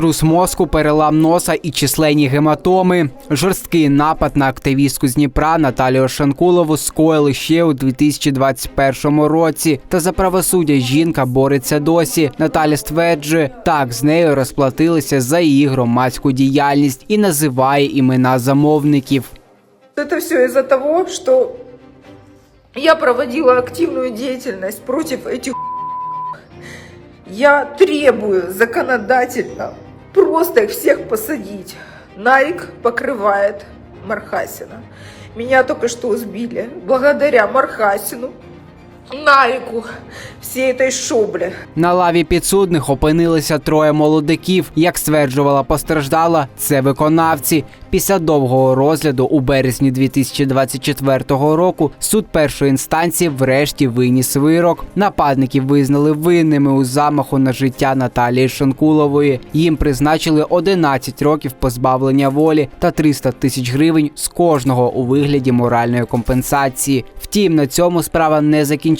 Струс мозку, перелам носа і численні гематоми. Жорсткий напад на активістку з Дніпра Наталію Шанкулову скоїли ще у 2021 році. Та за правосуддя жінка бореться досі. Наталя стверджує, так з нею розплатилися за її громадську діяльність і називає імена замовників. Это все из-за того, что я проводила активную деятельность против этих Я требую законодательно просто их всех посадить. Нарик покрывает Мархасина. Меня только что сбили. Благодаря Мархасину, Нарику, всей этой шобле. На лаві підсудних опинилися троє молодиків. Як стверджувала постраждала, це виконавці. Після довгого розгляду у березні 2024 року суд першої інстанції врешті виніс вирок. Нападників визнали винними у замаху на життя Наталії Шанкулової. Їм призначили 11 років позбавлення волі та 300 тисяч гривень з кожного у вигляді моральної компенсації. Втім, на цьому справа не закінчилася,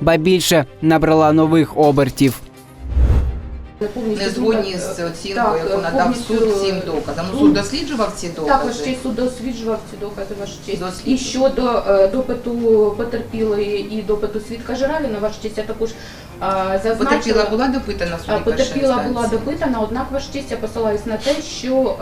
ба більше набрала нових обертів. Не згодні з оцінкою, яку надав суд всім доказам. Ну, суд досліджував ці Так, ваш докази. суд досліджував ці докази, ваш честь. І щодо е, допиту потерпілої і допиту свідка Жиравіна, ваш честь, я також е, зазначила. Потерпіла була допитана Е, суді першої Потерпіла була інстанції? допитана, однак ваш честь я посилаюсь на те, що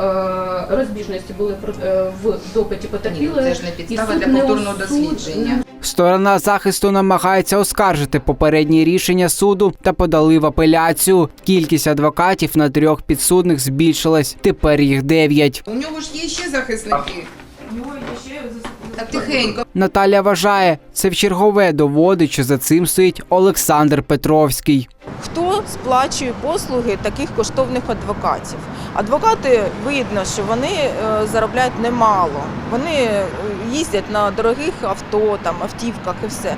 е, розбіжності були про- е, в допиті Ні, ну, це ж не і підстава суд для повторного дослідження. Сторона захисту намагається оскаржити попередні рішення суду та подали в апеляцію. Кількість адвокатів на трьох підсудних збільшилась. Тепер їх дев'ять. У нього ж є ще захисники. Тихенько. Наталя вважає, це в чергове доводить, що за цим стоїть Олександр Петровський. Хто сплачує послуги таких коштовних адвокатів? Адвокати видно, що вони е, заробляють немало. Вони е, їздять на дорогих авто, там автівках і все.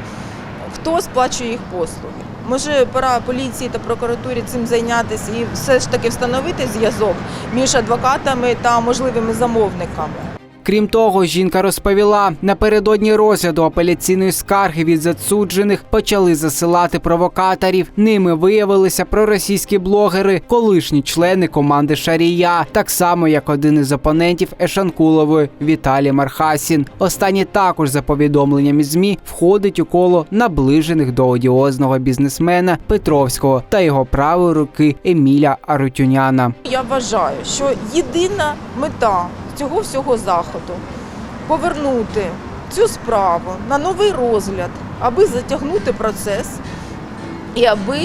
Хто сплачує їх послуги? Може, пора поліції та прокуратурі цим зайнятися і все ж таки встановити зв'язок між адвокатами та можливими замовниками. Крім того, жінка розповіла, напередодні розгляду апеляційної скарги від засуджених почали засилати провокаторів. Ними виявилися проросійські блогери, колишні члени команди Шарія, так само як один із опонентів Ешанкулової Віталій Мархасін. Останній також за повідомленнями змі входить у коло наближених до одіозного бізнесмена Петровського та його правої руки Еміля Арутюняна. Я вважаю, що єдина мета цього всього заходу повернути цю справу на новий розгляд, аби затягнути процес і аби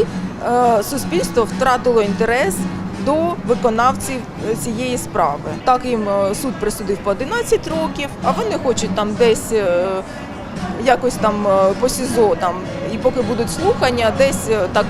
е, суспільство втратило інтерес до виконавців е, цієї справи. Так їм е, суд присудив по 11 років, а вони хочуть там десь. Якось там по СІЗО там і поки будуть слухання, десь так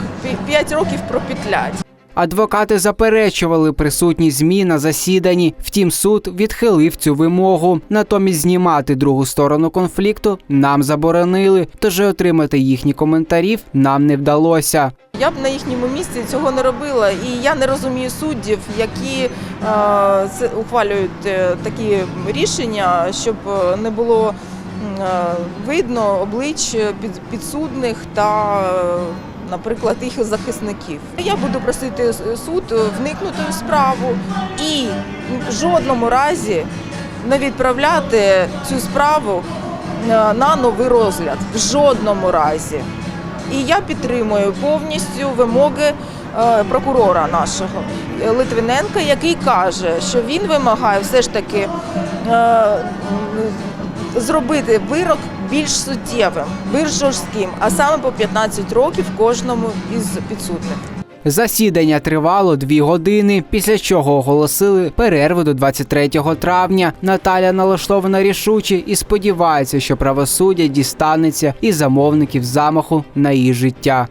5 років пропетлять. Адвокати заперечували присутність ЗМІ на засіданні. Втім, суд відхилив цю вимогу. Натомість знімати другу сторону конфлікту нам заборонили, тож і отримати їхні коментарів нам не вдалося. Я б на їхньому місці цього не робила, і я не розумію суддів, які е, ухвалюють е, такі рішення, щоб е, не було е, видно облич під, підсудних та, е, наприклад, їх захисників. Я буду просити суд вникнути у справу і в жодному разі не відправляти цю справу е, на новий розгляд. В жодному разі. І я підтримую повністю вимоги е, прокурора нашого е, Литвиненка, який каже, що він вимагає все ж таки зробити вирок більш суттєвим, більш жорстким, а саме по 15 років кожному із підсудних. Засідання тривало дві години, після чого оголосили перерву до 23 травня. Наталя налаштована рішуче і сподівається, що правосуддя дістанеться і замовників замаху на її життя.